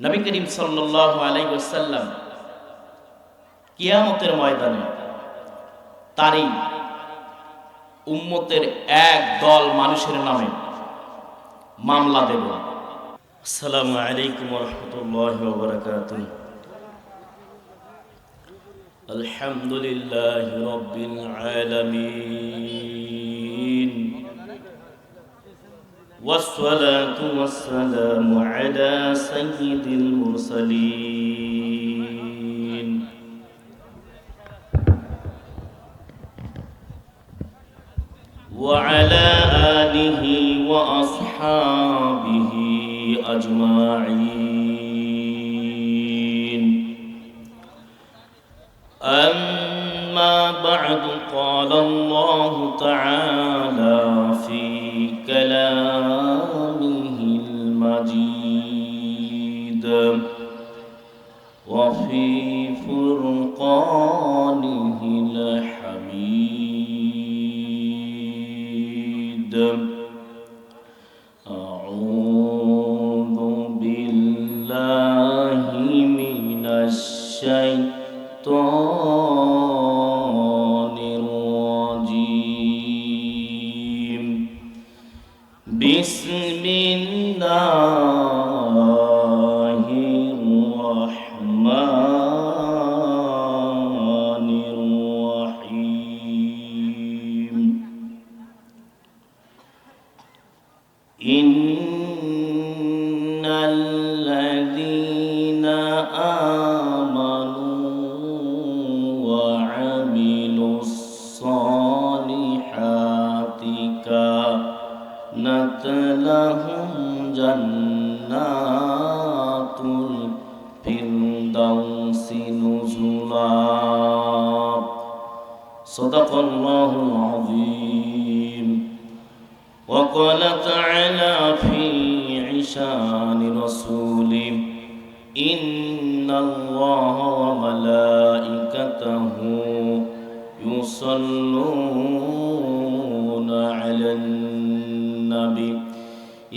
নবী করিম সাল্লাহ আলাইসাল্লাম কিয়ামতের ময়দানে তারই উম্মতের এক দল মানুষের নামে মামলা দেব। আসসালাম আলাইকুম রহমতুল্লাহ বরকাত আলহামদুলিল্লাহ রবিল আলমী والصلاة والسلام على سيد المرسلين. وعلى آله وأصحابه أجمعين. المجيد. وفي فرقانه الحميد. أعوذ بالله من الشيطان كانت لهم جنات الفردوس نزلا. صدق الله العظيم. وقال تعالى في عشان رسوله إن الله وملائكته يصلون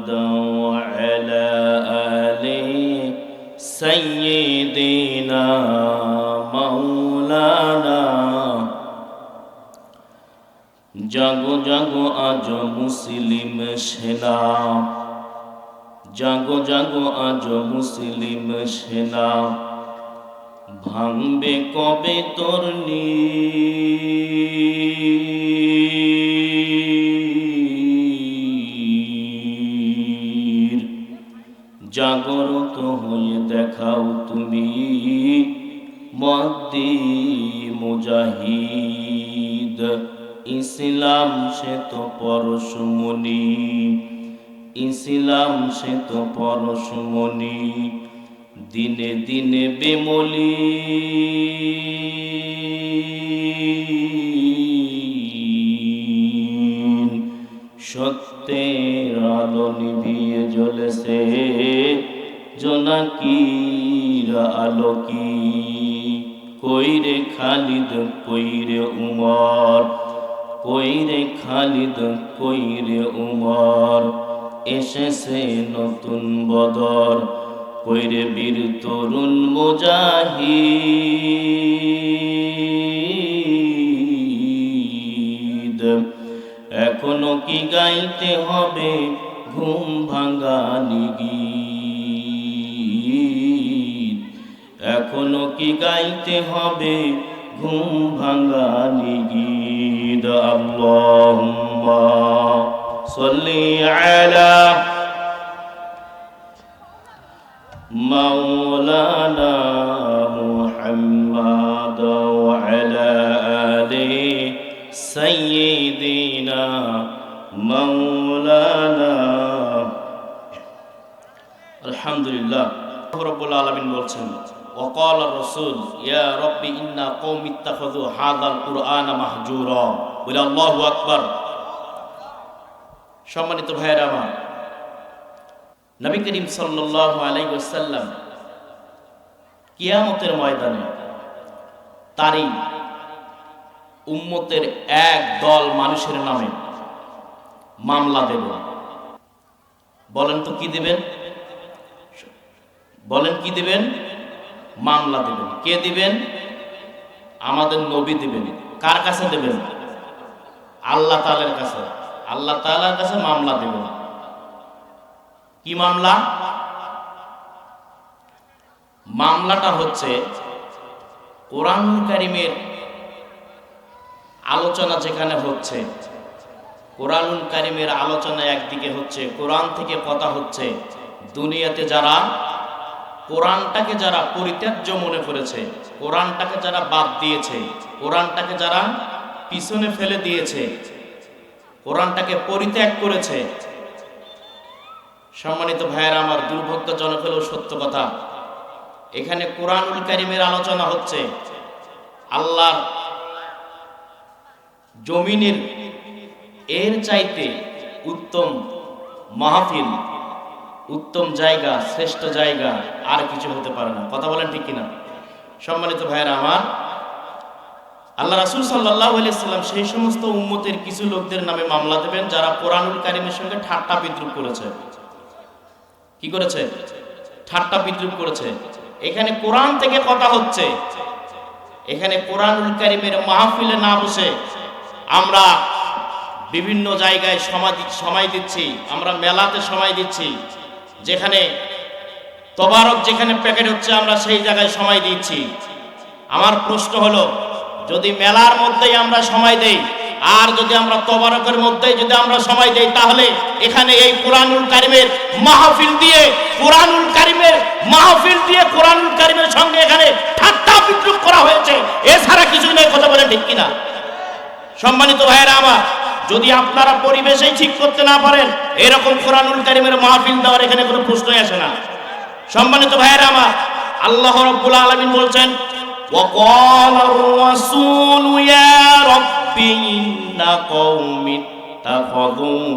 وعلى آل سيدنا مولانا জাগো জাগো আজ মুসলিম সেনা জাগো জাগো আজ মুসলিম সেনা ভাঙবে কবে তোর নীর জাগরত হয়ে দেখাও তুমি মদ্দি মুজাহিদ। ইসলাম সে তো পরশমণি ইসলাম সে তো পরশমণি দিনে দিনে বেমলি। সত্যের আলো নিভিয়ে জ্বলেছে। জোনাকির আলো কি কইরে খালিদ, কইরে উমর। কইরে খালিদ, কইরে উমর। এসেছে নতুন বদর। কইরে বীর তরুণ মুজাহিদ। এখনও কি গাইতে হবে ঘুম ভাঙানি গীত? এখনও কি গাইতে হবে? ঘুম ভাঙানি গীত আল্লাহুম্মা সল্লি আলা মাওলানা মুহাম্মাদ ওয়া আলা আলি সাইয়্যিদিনা মাওলানা আলহামদুলিল্লাহ। রব্বুল আলামিন বলছেন وقال الرسول يا رب إن قوم اتخذوا هذا القرآن مهجورا বলে আল্লাহু আকবার সম্মানিত ভাইয়েরা আমার নবী করিম সাল্লাল্লাহু আলাইহি ওয়াসাল্লাম কিয়ামতের ময়দানে তারই উম্মতের এক দল মানুষের নামে মামলা দেব বলেন তো কি দিবেন বলেন কি দিবেন মামলা দিবেন। কে দিবেন? আমাদের নবী দিবেন। কার কাছে দেবেন? আল্লাহ তালের কাছে। আল্লাহ তালার কাছে মামলা দেবেন কি মামলা? মামলাটা হচ্ছে কোরআন কারিমের আলোচনা যেখানে হচ্ছে, কোরআন কারিমের আলোচনা একদিকে হচ্ছে, কোরআন থেকে কথা হচ্ছে, দুনিয়াতে যারা কোরআনটাকে যারা পরিত্যাজ্য মনে করেছে, কোরআনটাকে যারা বাদ দিয়েছে, কোরআনটাকে যারা পিছনে ফেলে দিয়েছে, কোরআনটাকে পরিত্যাগ করেছে। সম্মানিত ভাইয়েরা, আমার দুর্ভাগ্যজনক হলেও সত্য কথা, এখানে কোরআনুল কারিমের আলোচনা হচ্ছে আল্লাহর জমিনের এর চাইতে উত্তম মাহফিল। উত্তম জায়গা, শ্রেষ্ঠ জায়গা, আর কিছু হতে পারে না। কথা বলেন ঠিক কিনা? সম্মানিত ভাইয়েরা আমার, আল্লাহ রাসুল সাল্লাহ আলাইসাল্লাম সেই সমস্ত উম্মতের কিছু লোকদের নামে মামলা দেবেন যারা কোরআনুল কারিমের সঙ্গে ঠাট্টা বিদ্রুপ করেছে। কি করেছে? ঠাট্টা বিদ্রুপ করেছে। এখানে কোরআন থেকে কথা হচ্ছে। এখানে কোরআনুল কারিমের মাহফিলে না বসে আমরা বিভিন্ন জায়গায় সময় সময় দিচ্ছি, আমরা মেলাতে সময় দিচ্ছি। যেখানে তবারক যেখানে প্যাকেট হচ্ছে, আমরা সেই জায়গায় সময় দিচ্ছি। আমার প্রশ্ন হলো, যদি মেলার মধ্যেই আমরা সময় দেই, আর যদি আমরা তবারকের মধ্যেই যদি আমরা সময় দেই, তাহলে এখানে এই কোরআনুল কারিমের মাহফিল দিয়ে, কোরআনুল কারিমের মাহফিল দিয়ে কোরআনুল কারিমের সঙ্গে এখানে ঠাট্টা বিদ্রুপ করা হয়েছে। এছাড়া কিছু নেই, কথা বলে ঠিক কিনা? সম্মানিত ভাইয়েরা আমার যদি আপনারা পরিবেশেই ঠিক করতে না পারেন এরকম কোরআনুল কারিমের মাহফিল দেওয়ার এখানে কোনো প্রশ্নই আসে না সম্মানিত ভাইয়েরা আমার আল্লাহ রব্বুল আলামিন বলছেন وقال الرسول يا رب إن قومي اتخذوا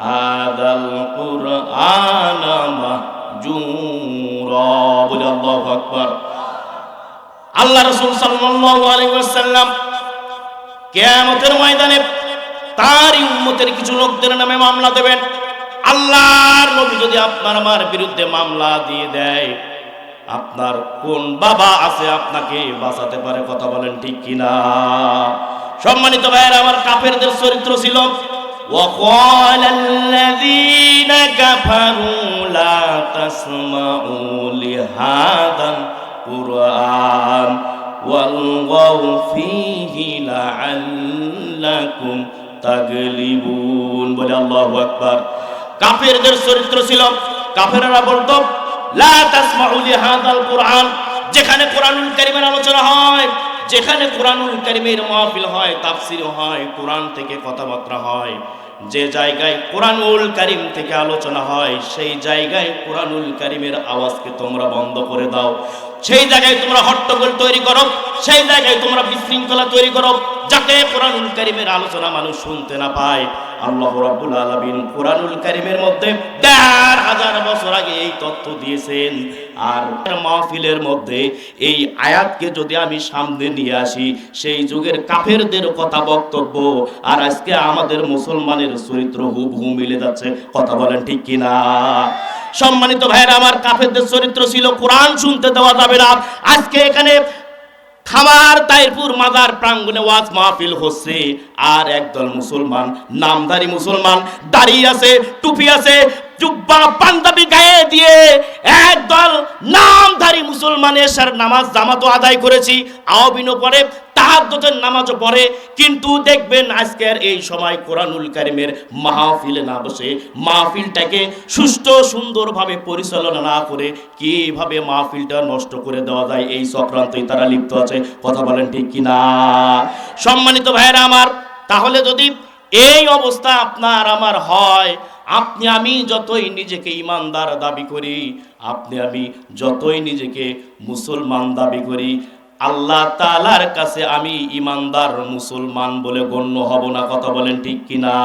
هذا القرآن مهجورا বলে আল্লাহু আকবার আল্লাহ রাসূল সাল্লাল্লাহু আলাইহি ওয়াসাল্লাম কেয়ামতের ময়দানে তার উম্মতের কিছু লোকদের নামে মামলা দেবেন আল্লাহর নবী যদি আপনার আমার বিরুদ্ধে মামলা দিয়ে দেয় আপনার কোন বাবা আছে আপনাকে বাঁচাতে পারে কথা বলেন ঠিক কিনা সম্মানিত ভাইয়ের আমার কাফেরদের চরিত্র ছিল وقال الذين كفروا لا تسمعوا لهذا القرآن والغوا فيه لعلكم তাগলিবুন বলে আল্লাহু আকবার। কাফেরদের চরিত্র ছিল, কাফেররা বলতো, লা তাসমাউ লিহাদাল কুরআন যেখানে কোরআনুল কারীমের আলোচনা হয়, যেখানে কোরআনুল কারীমের মাহফিল হয়, তাফসীর হয়, কোরআন থেকে কথাবার্তা হয়। যে জায়গায় কোরআনুল কারিম থেকে আলোচনা হয়, সেই জায়গায় কোরআনুল কারিমের আওয়াজকে তোমরা বন্ধ করে দাও। সেই জায়গায় তোমরা হট্টগোল তৈরি করো, সেই জায়গায় তোমরা বিশৃঙ্খলা তৈরি করো, যাতে কোরআনুল কারিমের আলোচনা মানুষ শুনতে না পায়। আল্লাহ রাব্বুল আলামিন কোরআনুল কারিমের মধ্যে দেড় হাজার বছর আগে এই তথ্য দিয়েছেন। আর মাহফিলের মধ্যে এই আয়াতকে যদি আমি সামনে নিয়ে আসি, সেই যুগের কাফেরদের কথা বক্তব্য, আর আজকে আমাদের মুসলমানের চরিত্র হুবহু মিলে যাচ্ছে। কথা বলেন ঠিক কিনা? সম্মানিত ভাইয়েরা, আমার কাফেরদের চরিত্র ছিল কোরআন শুনতে দেওয়া যাবে না। আজকে এখানে খামার তাইরপুর মাদার প্রাঙ্গণে ওয়াজ মাহফিল হচ্ছে। আর একদল মুসলমান, নামধারী মুসলমান দাড়ি আছে, টুপি আছে, জুব্বা পাঞ্জাবি গায়ে দিয়ে একদল নামধারী মুসলমান এসার নামাজ জামাতও আদায় করেছি। আওবিনো পরে তাহাজ্জুদের নামাজও পড়ে, কিন্তু দেখবেন আজকের এই সময় কোরআনুল কারিমের মাহফিলে না বসে মাহফিলটাকে সুষ্ঠু সুন্দরভাবে পরিচালনা না করে কীভাবে মাহফিলটা নষ্ট করে দেওয়া যায় এই চক্রান্তই তারা লিপ্ত আছে। কথা বলেন ঠিক কিনা? সম্মানিত ভাইয়েরা আমার, তাহলে যদি এই অবস্থা আপনার আমার হয়, আপনি আমি যতই নিজেকে ইমানদার দাবি করি, আপনি আমি যতই নিজেকে মুসলমান দাবি করি আল্লাহ তালার কাছে আমি ইমানদার মুসলমান বলে গণ্য হব না কথা বলেন ঠিক কিনা?